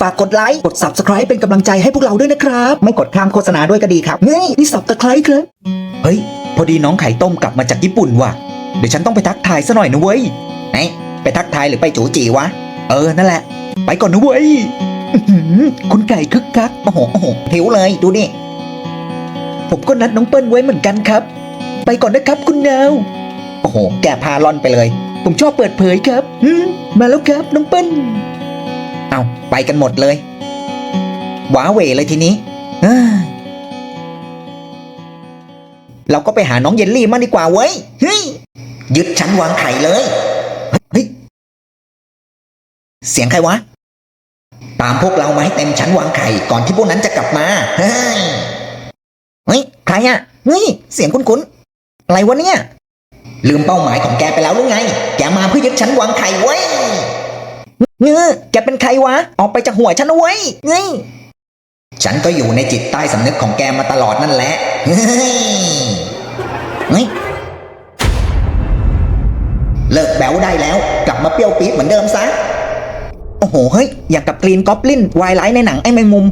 ฝากกดไลค์ กด subscribe เป็นกำลังใจให้พวกเราด้วยนะครับ ไม่กดข้ามโฆษณาด้วยก็ดีครับเฮ้ยนี่ subscribe ครับ เฮ้ย พอดีน้องไข่ต้มกลับมาจากญี่ปุ่นว่ะ เดี๋ยวฉันต้องไปทักทายซะหน่อยนะเว้ยไหนไปทักทายหรือไปจูจีวะ เออ นั่นแหละ ไปก่อนนะเว้ยอื้อหือคุณไก่คึกคัก โอ้โห โอ้โหหิวเลยดูนี่ ผมก็นัดน้องเปิ้ลไว้เหมือนกันครับ ไปก่อนนะครับคุณนาว โอ้โห แกพาลอนไปเลย ผมชอบเปิดเผยครับอืมมาแล้วครับน้องเปิ้ล ไปกันหมดเลยว้าเหวเลยทีนี้เราก็ไปหาน้องเยลลี่มาดีกว่าเว้ยเฮ้ยยึดชั้นวางไข่เลยเฮ้ยเสียงใครวะ ตามพวกเรามาให้เต็มชั้นวางไข่ก่อนที่พวกนั้นจะกลับมาเฮ้ยเฮ้ยใครอะเฮ้ยเสียงคุ้นๆอะไรวะเนี่ย ลืมเป้าหมายของแกไปแล้วหรือไง แกมาเพื่อยึดชั้นวางไข่เว้ย เงื้อแกเป็นใครวะ ออกไปจากหัวฉันนะเว้ยเฮ้ยฉันก็อยู่ในจิตใต้สำนึกของแกมาตลอดนั่นแหละเฮ้ยเฮ้ยเลิกแบวได้แล้ว กลับมาเปรี้ยวปี๊ดเหมือนเดิมซะ โอ้โหเฮ้ยอย่างกับกรีนกอบลินวายไลท์ในหนังไอ้แมงมุม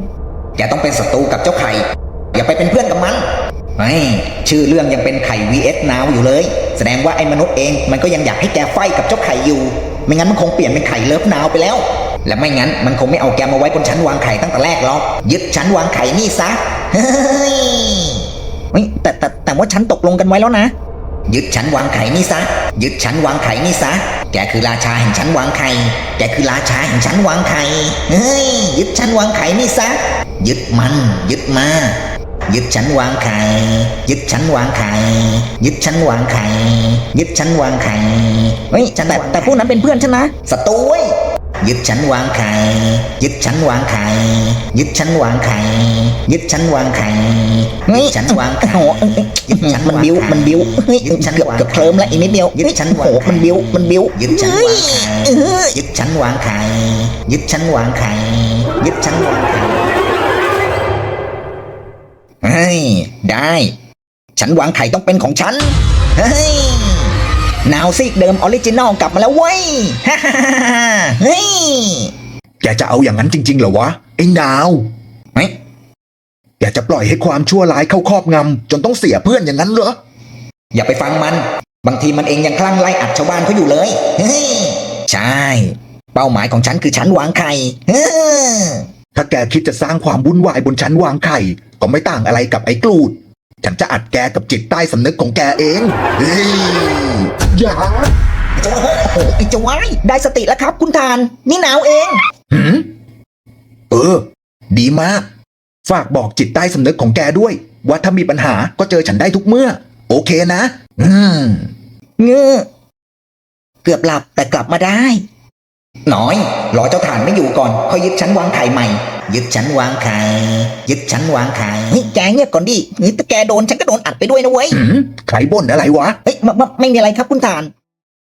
แกต้องเป็นศัตรูกับเจ้าไข่ อย่าไปเป็นเพื่อนกับมันไอ้ชื่อเรื่องยังเป็นไข่ vs now อยู่เลย แสดงว่าไอ้มนุษย์เองมันก็ยังอยากให้แกไฟกับเจ้าไข่อยู่ ไม่งั้นมันคงเปลี่ยนเป็นไข่เลิฟนาวไปแล้ว และไม่งั้นมันคงไม่เอาแกมาไว้บนชั้นวางไข่ตั้งแต่แรกหรอกยึดชั้นวางไข่นี่ซะเฮ้ยแต่แต่แต่ว่าฉันตกลงกันไว้แล้วนะ ยึดชั้นวางไข่นี่ซะยึดชั้นวางไข่นี่ซะแกคือราชาแห่งชั้นวางไข่แกคือราชาแห่งชั้นวางไข่เฮ้ยยึดชั้นวางไข่นี่ซะยึดมัน ยึดมา ยึดชั้นวางไข่ยึดชั้นวางไข่ยึดชั้นวางไข่ยึดชั้นวางไข่เฮ้ยแต่แต่พวกนั้นเป็นเพื่อนฉันนะศัตรูเว้ยยึดชั้นวางไข่ยึดชั้นวางไข่ยึดชั้นวางไข่ยึดชั้นวางไข่ยึดชั้นวางไข่ยึดชั้นมันบิ้วมันบิ้วเฮ้ยเกือบเกือบเคลิ้มแล้วอีกนิดเดียวยึดชั้นวางไข่มันบิ้วมันบิ้วยึดชั้นวางไข่ยึดชั้นวางไข่ยึดชั้นวางไข่ยึดชั้นวางไข่ เฮ้ย ได้ ฉันวางไข่ต้องเป็นของฉัน เฮ้ย นาวซีกเดิมออริจินอลกลับมาแล้วเว้ยฮ่าฮ่าฮ่าฮ่าเฮ้ย แกจะเอาอย่างนั้นจริง ๆ เหรอวะ ไอ้นาวเฮ้ยแกจะปล่อยให้ความชั่วร้ายเข้าครอบงำจนต้องเสียเพื่อนอย่างนั้นเหรอ อย่าไปฟังมัน บางทีมันเองยังคลั่งไล่อัดชาวบ้านเขาอยู่เลย เฮ้ย ใช่ เป้าหมายของฉันคือฉันวางไข่เฮ้อ ถ้าแกคิดจะสร้างความวุ่นวายบนชั้นวางไข่ ก็ไม่ต่างอะไรกับไอ้กลูด ฉันจะอัดแกกับจิตใต้สำนึกของแกเองเฮ้ยอย่าโอ้โหไอ้เจะไว้ายได้สติแล้วครับ คุณทาน นี่หนาวเองหืมเออ ดีมาก ฝากบอกจิตใต้สำนึกของแกด้วย ว่าถ้ามีปัญหาก็เจอฉันได้ทุกเมื่อ โอเคนะ อืมเงื้อเกือบหลับแต่กลับมาได้ น้อยรอเจ้าฐานไม่อยู่ก่อนค่อยยึดชั้นวางไข่ใหม่ ยึดชั้นวางไข่ยึดชั้นวางไข่เฮ้ยแกเงียบก่อนดิเฮ้ยแต่แกโดนฉันก็โดนอัดไปด้วยนะเว้ยหืมใครบ่นอะไรวะ เฮ้ยไม่ไม่ไม่มีอะไรครับคุณฐาน